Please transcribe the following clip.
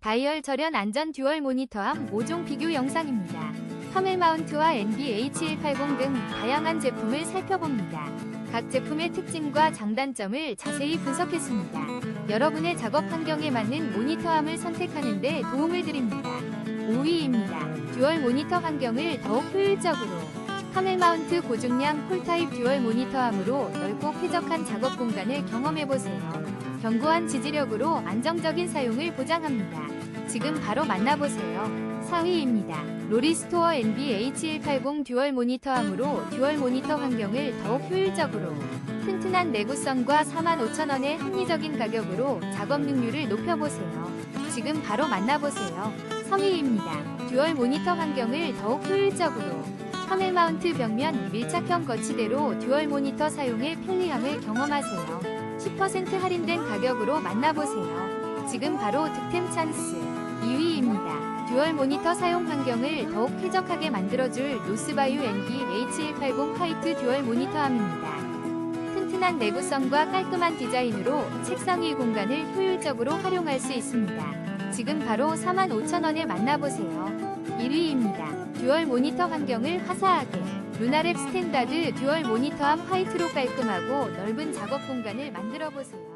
다이얼 절연 안전 듀얼 모니터함 5종 비교 영상입니다. 카멜 마운트와 NBH180 등 다양한 제품을 살펴봅니다. 각 제품의 특징과 장단점을 자세히 분석했습니다. 여러분의 작업 환경에 맞는 모니터함을 선택하는 데 도움을 드립니다. 5위입니다. 듀얼 모니터 환경을 더욱 효율적으로 카멜 마운트 고중량 폴타입 듀얼 모니터함으로 넓고 쾌적한 작업 공간을 경험해보세요. 견고한 지지력으로 안정적인 사용을 보장합니다. 지금 바로 만나보세요. 4위입니다. 로리스토어 NBH180 듀얼 모니터함으로 듀얼 모니터 환경을 더욱 효율적으로 튼튼한 내구성과 45,000원의 합리적인 가격으로 작업 능률을 높여보세요. 지금 바로 만나보세요. 3위입니다. 듀얼 모니터 환경을 더욱 효율적으로 카멜 마운트 벽면 밀착형 거치대로 듀얼 모니터 사용의 편리함을 경험하세요. 10% 할인된 가격으로 만나보세요. 지금 바로 득템 찬스. 2위입니다. 듀얼 모니터 사용 환경을 더욱 쾌적하게 만들어줄 노스바이오 NB H180 화이트 듀얼 모니터함입니다. 튼튼한 내구성과 깔끔한 디자인으로 책상 위 공간을 효율적으로 활용할 수 있습니다. 지금 바로 45,000원에 만나보세요. 1위입니다. 듀얼 모니터 환경을 화사하게 루나랩 스탠다드 듀얼 모니터함 화이트로 깔끔하고 넓은 작업 공간을 만들어 보세요.